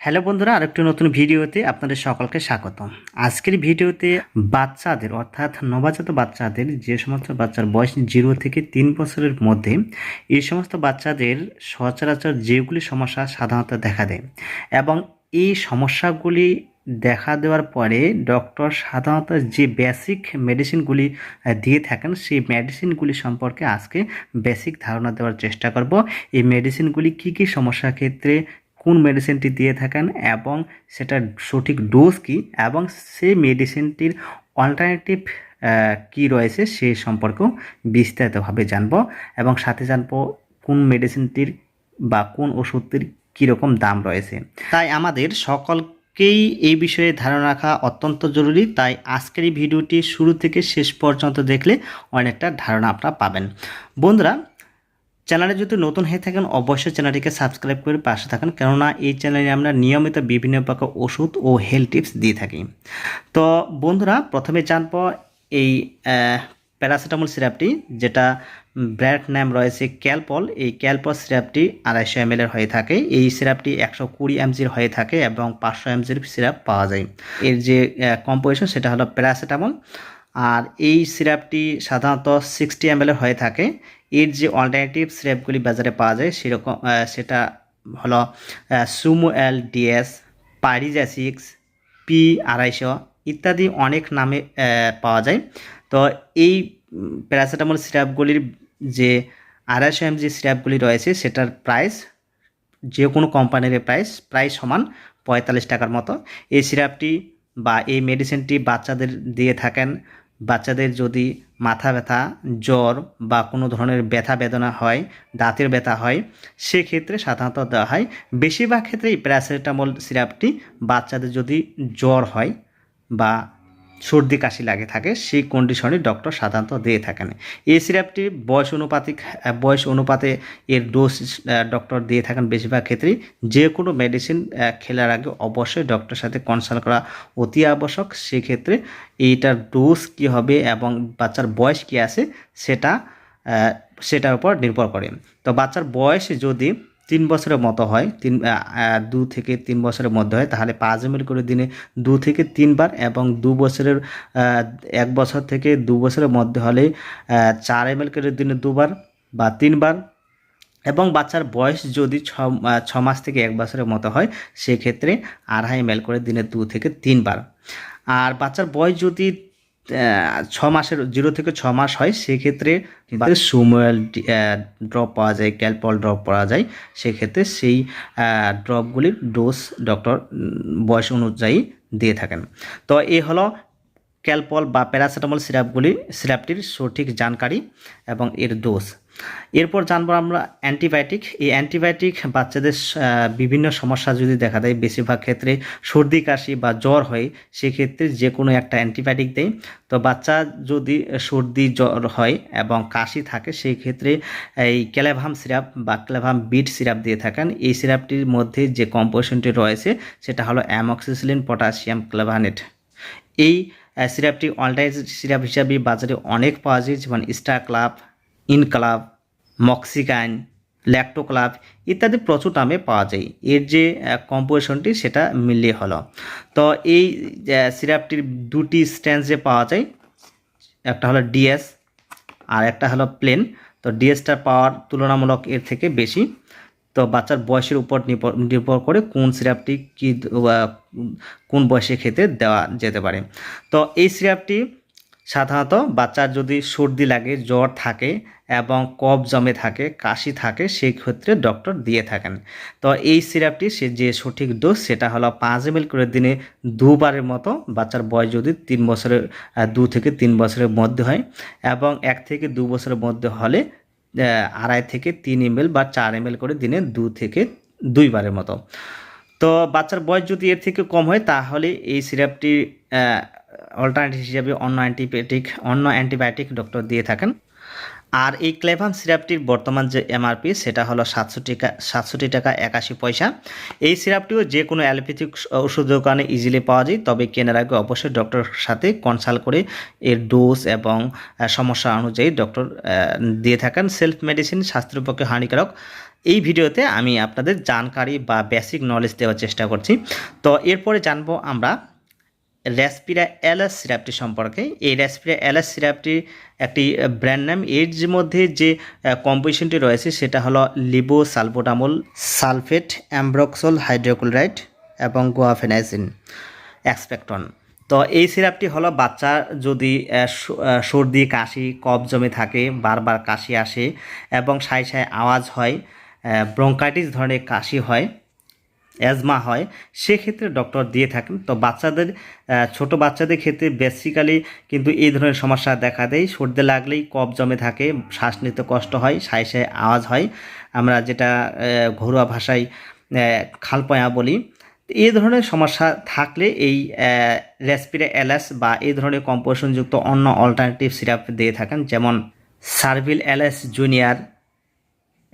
Hello বন্ধুরা, আরেকটি নতুন ভিডিওতে আপনাদের সকলকে স্বাগত আজকের ভিডিওতে বাচ্চাদের, অর্থাৎ নবজাত বাচ্চাদের, যে সমস্ত বাচ্চার বয়স জিরো থেকে তিন বছরের মধ্যে, এই সমস্ত বাচ্চাদের সচরাচর যেগুলি সমস্যা সাধারণত দেখা দেয়। এবং এই সমস্যাগুলি দেখা দেওয়ার পরে ডক্টর সাধারণত যে বেসিক মেডিসিনগুলি দিয়ে থাকেন, সেই মেডিসিনগুলি সম্পর্কে আজকে বেসিক ধারণা দেওয়ার চেষ্টা করব। এই মেডিসিনগুলি কী কী সমস্যার ক্ষেত্রে কোন মেডিসিনটি দিয়ে থাকেন এবং সেটার সঠিক ডোজ কী এবং সেই মেডিসিনটির অল্টারনেটিভ কী রয়েছে সে সম্পর্কেও বিস্তারিতভাবে জানব এবং সাথে জানব কোন মেডিসিনটির বা কোন ওষুধটির কীরকম দাম রয়েছে। তাই আমাদের সকলকেই এই বিষয়ে ধারণা রাখা অত্যন্ত জরুরি। তাই আজকের এই ভিডিওটি শুরু থেকে শেষ পর্যন্ত দেখলে অনেকটা ধারণা আপনারা পাবেন। বন্ধুরা চ্যানেলে যদি নতুন হয়ে থাকেন, অবশ্যই চ্যানেলটিকে সাবস্ক্রাইব করে পাশে থাকেন। কেননা, এই চ্যানেলে আমরা নিয়মিত বিভিন্ন প্রকার ওষুধ ও হেলথ টিপস দিয়ে থাকি। তো বন্ধুরা, প্রথমে জানব এই প্যারাসিটামল সিরাপটি, যেটা ব্র্যান্ড নাম রয়েছে ক্যালপল। এই ক্যালপল সিরাপটি আড়াইশো এম হয়ে থাকে। এই সিরাপটি একশো কুড়ি এমজির হয়ে থাকে এবং পাঁচশো এমজির সিরাপ পাওয়া যায়। এর যে কম্পোজিশন সেটা হলো প্যারাসিটামল। আর এই সিরাপটি সাধারণত সিক্সটি এম হয়ে থাকে। এর যে অল্টারনেটিভ সিরাপগুলি বাজারে পাওয়া যায় সেরকম সেটা হলো সুমো এল ডিএস পারিজাসিক্স পি আড়াইশো ইত্যাদি অনেক নামে পাওয়া যায়। তো এই প্যারাসিটামল সিরাপগুলির যে আড়াইশো এম জি সিরাপগুলি রয়েছে সেটার প্রাইস যে কোনো কোম্পানির প্রাইস প্রায় সমান পঁয়তাল্লিশ টাকার মতো। এই সিরাপটি বা এই মেডিসিনটি বাচ্চাদের দিয়ে থাকেন বাচ্চাদের যদি মাথা ব্যথা, জ্বর বা কোনো ধরনের ব্যথা বেদনা হয়, দাঁতের ব্যথা হয়, সেক্ষেত্রে সাধারণত দেওয়া হয়। বেশিরভাগ ক্ষেত্রে এই প্যারাসিটামল সিরাপটি বাচ্চাদের যদি জ্বর হয় বা সর্দি কাশি লাগে থাকে, সেই কন্ডিশনে ডক্টর সাধারণত দিয়ে থাকেন। এই সিরাপটি বয়স অনুপাতিক, বয়স অনুপাতে এর ডোজ ডক্টর দিয়ে থাকেন বেশিরভাগ ক্ষেত্রেই। যে কোনো মেডিসিন খেলার আগে অবশ্যই ডক্টরের সাথে কনসাল্ট করা অতি আবশ্যক। সেক্ষেত্রে এইটার ডোজ কী হবে এবং বাচ্চার বয়স কী আছে, সেটা সেটার উপর নির্ভর করে। তো বাচ্চার বয়স যদি তিন বছরের মতো হয়, তিন দু থেকে তিন বছরের মধ্যে হয়। তাহলে পাঁচ এম করে দিনে দু থেকে তিনবার এবং দু বছরের এক বছর থেকে দু বছরের মধ্যে হলে চার এম করে দিনে দুবার বা তিনবার এবং বাচ্চার বয়স যদি ছ মাস থেকে এক বছরের মতো হয়, সেক্ষেত্রে আড়াই এম করে দিনে দু থেকে তিনবার। আর বাচ্চার বয়স যদি ছ মাসের জিরো থেকে ছ মাস হয়, সেক্ষেত্রে সুমোয়েল ড্রপ পাওয়া যায়, ক্যালপল ড্রপ পাওয়া যায়, সেক্ষেত্রে সেই ড্রপগুলির ডোজ ডক্টর বয়স অনুযায়ী দিয়ে থাকেন। তো এই হলো ক্যালপল বা প্যারাসিটামল সিরাপগুলি সিরাপটির সঠিক জানকারি এবং এর ডোজ। এরপর জানব আমরা অ্যান্টিবায়োটিক। এই অ্যান্টিবায়োটিক বাচ্চাদের বিভিন্ন সমস্যা যদি দেখা দেয়, বেশিরভাগ ক্ষেত্রে সর্দি, কাশি বা জ্বর হয়, সেক্ষেত্রে যে কোনো একটা অ্যান্টিবায়োটিক দেয়। তো বাচ্চা যদি সর্দি, জ্বর হয় এবং কাশি থাকে সেই ক্ষেত্রে এই ক্যালাভাম সিরাপ বা ক্যালাভাম বিট সিরাপ দিয়ে থাকেন। এই সিরাপটির মধ্যে যে কম্পোজিশনটি রয়েছে, সেটা হলো অ্যামক্সিসিলিন, পটাশিয়াম, ক্লাভানেট। এই সিরাপটি অনলাইন সিরাপ হিসাবে বাজারে অনেক পাওয়া যায়, যেমন স্টার ক্লাব ইন ইনক্লাব মক্সিকাইন ল্যাক্টো ক্লাব ইত্যাদি প্রচুর দামে পাওয়া যায়। এর যে কম্পোজিশনটি সেটা মিলিয়ে হলো। তো এই সিরাপটির দুটি স্ট্যান্ডে পাওয়া যায়, একটা হলো ডিএস আর একটা হলো প্লেন তো ডিএসটার পাওয়ার তুলনামূলক এর থেকে বেশি। তো বাচ্চার বয়সের উপর নির্ভর করে কোন সিরাপটি কী কোন বয়সে খেতে দেওয়া যেতে পারে। তো এই সিরাপটি সাধারণত বাচ্চার যদি সর্দি লাগে, জ্বর থাকে এবং কফ জমে থাকে, কাশি থাকে, সেই ক্ষেত্রে ডক্টর দিয়ে থাকেন। তো এই সিরাপটি সে যে সঠিক ডোজ সেটা হলো পাঁচ এম করে দিনে দুবারের মতো বাচ্চার বয়স যদি তিন বছরের দু থেকে তিন বছরের মধ্যে হয় এবং এক থেকে দু বছরের মধ্যে হলে আড়াই থেকে তিন এমএল বা চার এমএল করে দিনে দু থেকে দুইবারের মতো। তো বাচ্চার বয়স যদি এর থেকে কম হয়, তাহলে এই সিরাপটি অল্টারনেটিভ হিসাবে অন্য অ্যান্টিবায়োটিক অন্য অ্যান্টিবায়োটিক ডক্টর দিয়ে থাকেন। আর এই ক্লেভাম সিরাপটির বর্তমান যে এমআরপি সেটা হলো সাতশো টাকা সাতষট্টি টাকা একাশি পয়সা। এই সিরাপটিও যে কোনো অ্যালোপ্যাথিক ওষুধ দোকানে ইজিলি পাওয়া যায়, তবে কেনার আগে অবশ্যই ডক্টরের সাথে কনসাল্ট করে এর ডোজ এবং সমস্যা অনুযায়ী ডক্টর দিয়ে থাকেন। সেলফ মেডিসিন স্বাস্থ্যের পক্ষে হানিকারক। এই ভিডিওতে আমি আপনাদের জানকারি বা বেসিক নলেজ দেওয়ার চেষ্টা করছি। তো এরপরে জানব আমরা র্যাসপিরা এলাস সিরাপটি সম্পর্কে। এই র্যাসপিরা এলাস সিরাপটি একটি ব্র্যান্ড নাম এর মধ্যে যে কম্পোজিশনটি রয়েছে, সেটা হলো লিবো সালবোটামল সালফেট অ্যাম্ব্রক্সল হাইড্রোক্লোরাইড এবং গোয়াফেনাইজিন এক্সপেক্টন তো এই সিরাপটি হলো বাচ্চা যদি সর্দি, কাশি, কফ জমে থাকে, বারবার কাশি আসে এবং সাই সাই আওয়াজ হয় ব্রঙ্কাইটিস ধরনের কাশি হয় অ্যাজমা হয়, সেক্ষেত্রে ডক্টর দিয়ে থাকেন। তো বাচ্চাদের ছোট বাচ্চাদের ক্ষেত্রে বেসিক্যালি কিন্তু এই ধরনের সমস্যা দেখা দেয়। সর্দি লাগলেই কফ জমে থাকে, শ্বাস নিতে কষ্ট হয়, সাই সাই আওয়াজ হয়। আমরা যেটা ঘরোয়া ভাষায় খালপয়া বলি। এই ধরনের সমস্যা থাকলে এই রেসপিরে অ্যালাস বা এই ধরনের কম্পোশনযুক্ত অন্য অল্টারনেটিভ সিরাপ দিয়ে থাকেন, যেমন সার্ভিল L S junior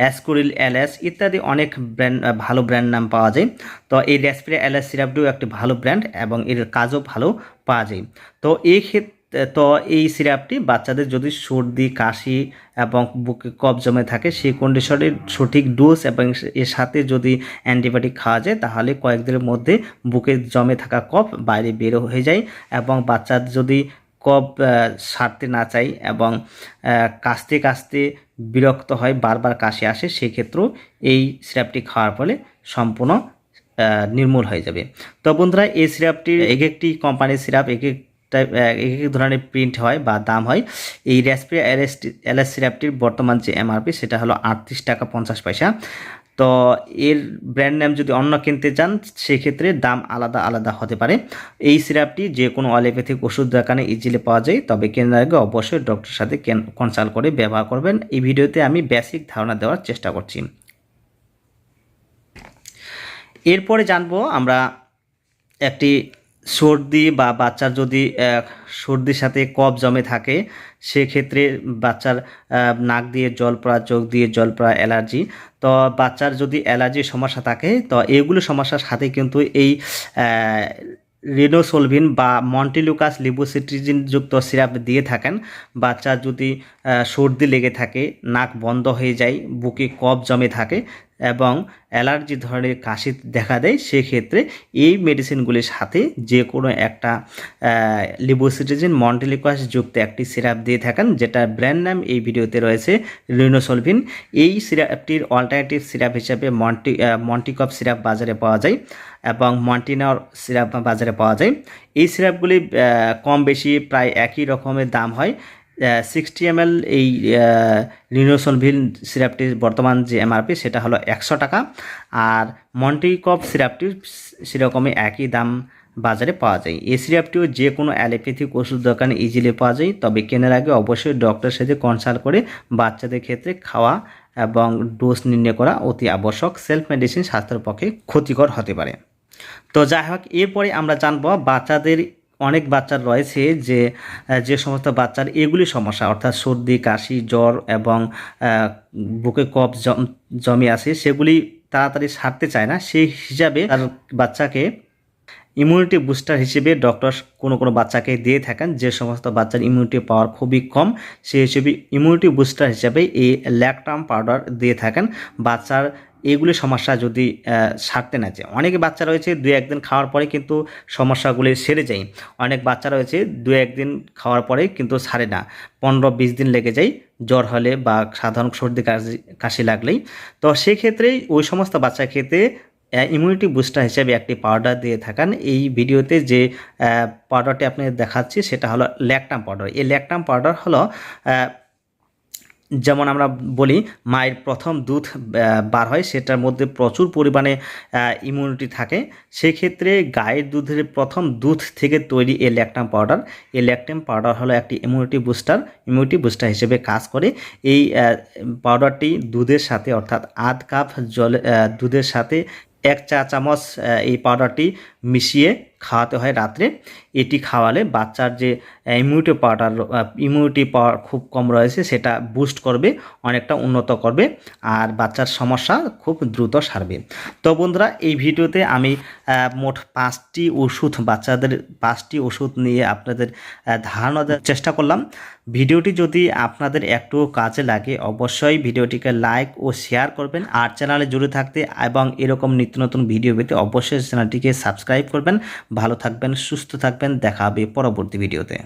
Ascoril L S ইত্যাদি অনেক ব্র্যান্ড ভালো ব্র্যান্ড নাম পাওয়া যায়। তো এই রেসপিরে অ্যালাস সিরাপটিও একটি ভালো ব্র্যান্ড এবং এর কাজও ভালো পাওয়া যায়। তো এই ক্ষেত্রে তো এই সিরাপটি বাচ্চাদের যদি সর্দি, কাশি এবং বুকে কফ জমে থাকে, সেই কন্ডিশনের সঠিক ডোজ এবং এর সাথে যদি অ্যান্টিবায়োটিক খাওয়া যায়, তাহলে কয়েকদিনের মধ্যে বুকে জমে থাকা কফ বাইরে বেরো হয়ে যায় এবং বাচ্চার যদি কফ সারতে না চাই এবং কাশতে কাশতে বিরক্ত হয়, বারবার কাশি আসে, সেক্ষেত্রেও এই সিরাপটি খাওয়ার ফলে সম্পূর্ণ নির্মূল হয়ে যাবে। তো বন্ধুরা, এই সিরাপটির এক একটি কোম্পানির সিরাপ, এক এক টাইপ এক এক ধরনের প্রিন্ট হয় বা দাম হয়। এই এলএস এলএস সিরাপটির বর্তমান যে এমআরপি সেটা হলো আটত্রিশ টাকা পঞ্চাশ পয়সা। তো এর ব্র্যান্ড নাম যদি অন্য কিনতে চান, সেক্ষেত্রে দাম আলাদা আলাদা হতে পারে। এই সিরাপটি যে কোনো অ্যালোপ্যাথিক ওষুধ দোকানে ইজিলি পাওয়া যায়, তবে কেনার আগে অবশ্যই ডক্টরের সাথে কনসাল্ট করে ব্যবহার করবেন। এই ভিডিওতে আমি বেসিক ধারণা দেওয়ার চেষ্টা করছি। এরপরে জানব আমরা একটি সর্দি বা বাচ্চার যদি সর্দির সাথে কফ জমে থাকে, সেক্ষেত্রে বাচ্চার নাক দিয়ে জল পড়া, চোখ দিয়ে জল পড়া, অ্যালার্জি। তো বাচ্চার যদি অ্যালার্জির সমস্যা থাকে, তো এগুলো সমস্যার সাথে কিন্তু এই রিনোসোলভিন বা মন্টিলুকাস লিবোসিট্রিজিন যুক্ত সিরাপ দিয়ে থাকেন। বাচ্চার যদি সর্দি লেগে থাকে, নাক বন্ধ হয়ে যায়, বুকে কফ জমে থাকে এবং অ্যালার্জি ধরনের কাশি দেখা দেয়, সেক্ষেত্রে এই মেডিসিনগুলির সাথে যে কোনো একটা লিবোসিটিজিন মন্টেলিকাস যুক্ত একটি সিরাপ দিয়ে থাকেন, যেটা ব্র্যান্ড নাম এই ভিডিওতে রয়েছে রিনোসলভিন এই সিরাপটির অল্টারনেটিভ সিরাপ হিসাবে মন্টি মন্টিকপ সিরাপ বাজারে পাওয়া যায় এবং মন্টিনর সিরাপ বাজারে পাওয়া যায়। এই সিরাপগুলি কম বেশি প্রায় একই রকমের দাম হয়। সিক্সটি এম এল এই লিনোসলভিল সিরাপটির বর্তমান যে এমআরপি সেটা হলো একশো টাকা। আর মন্টিকপ সিরাপটি সেরকমই একই দাম বাজারে পাওয়া যায়। এই সিরাপটিও যে কোনো অ্যালোপ্যাথিক ওষুধ দোকানে ইজিলি পাওয়া যায়। তবে কেনার আগে অবশ্যই ডক্টরের সাথে কনসাল্ট করে বাচ্চাদের ক্ষেত্রে খাওয়া এবং ডোজ নির্ণয় করা অতি আবশ্যক। সেলফ মেডিসিন স্বাস্থ্যের পক্ষে ক্ষতিকর হতে পারে। তো যাই হোক, এরপরে আমরা জানব বাচ্চাদের অনেক বাচ্চার রয়েছে যে যে সমস্ত বাচ্চার এগুলি সমস্যা, অর্থাৎ সর্দি, কাশি, জ্বর এবং বুকে কফ জম- আসে সেগুলি তাড়াতাড়ি সারতে চায় না। সেই হিসাবে তার বাচ্চাকে ইমিউনিটি বুস্টার হিসেবে ডক্টর কোনো কোনো বাচ্চাকে দিয়ে থাকেন। যে সমস্ত বাচ্চার ইমিউনিটি পাওয়ার খুবই কম, সেই হিসেবে ইমিউনিটি বুস্টার হিসেবে এই ল্যাকটাম পাউডার দিয়ে থাকেন। বাচ্চার এগুলি সমস্যা যদি সারতে না চায়। অনেক বাচ্চা রয়েছে দু একদিন খাওয়ার পরে কিন্তু সমস্যাগুলি সেরে যায়। অনেক বাচ্চা রয়েছে দু একদিন খাওয়ার পরে কিন্তু সারে না। পনেরো বিশ দিন লেগে যায়, জ্বর হলে বা সাধারণ সর্দি কাশি কাশি লাগলেই। তো সেক্ষেত্রেই ওই সমস্ত বাচ্চা খেতে ইমিউনিটি বুস্টার হিসেবে একটি পাউডার দিয়ে থাকেন। এই ভিডিওতে যে পাউডারটি আপনি দেখাচ্ছি, সেটা হলো ল্যাকটাম পাউডার এই ল্যাকটাম পাউডার হলো যেমন আমরা বলি, মায়ের প্রথম দুধ বার হয়, সেটার মধ্যে প্রচুর পরিমাণে ইমিউনিটি থাকে। সেক্ষেত্রে গায়ের দুধের প্রথম দুধ থেকে তৈরি এই ল্যাকটাম পাউডার, এই ল্যাকটাম পাউডার হলো একটি ইমিউনিটি বুস্টার ইমিউনিটি বুস্টার হিসেবে কাজ করে। এই পাউডারটি দুধের সাথে, অর্থাৎ আধ কাপ জল দুধের সাথে এক চা চামচ এই পাউডারটি মিশিয়ে খাওয়াতে হয় রাত্রে। এটি খাওয়ালে বাচ্চার যে ইমিউনিটি পাওয়ারটা ইমিউনিটি পাওয়ার খুব কম রয়েছে, সেটা বুস্ট করবে, অনেকটা উন্নত করবে, আর বাচ্চার সমস্যা খুব দ্রুত সারবে। তো বন্ধুরা, এই ভিডিওতে আমি মোট পাঁচটি ওষুধ, বাচ্চাদের পাঁচটি ওষুধ নিয়ে আপনাদের ধারণা দেওয়ার চেষ্টা করলাম। ভিডিওটি যদি আপনাদের একটু কাজে লাগে, অবশ্যই ভিডিওটিকে লাইক ও শেয়ার করবেন। আর চ্যানেলে জুড়ে থাকতে এবং এরকম নিত্য নতুন ভিডিও পেতে অবশ্যই চ্যানেলটিকে সাবস্ক্রাইব করবেন। ভালো থাকবেন সুস্থ থাকবেন। দেখা হবে পরবর্তী ভিডিওতে।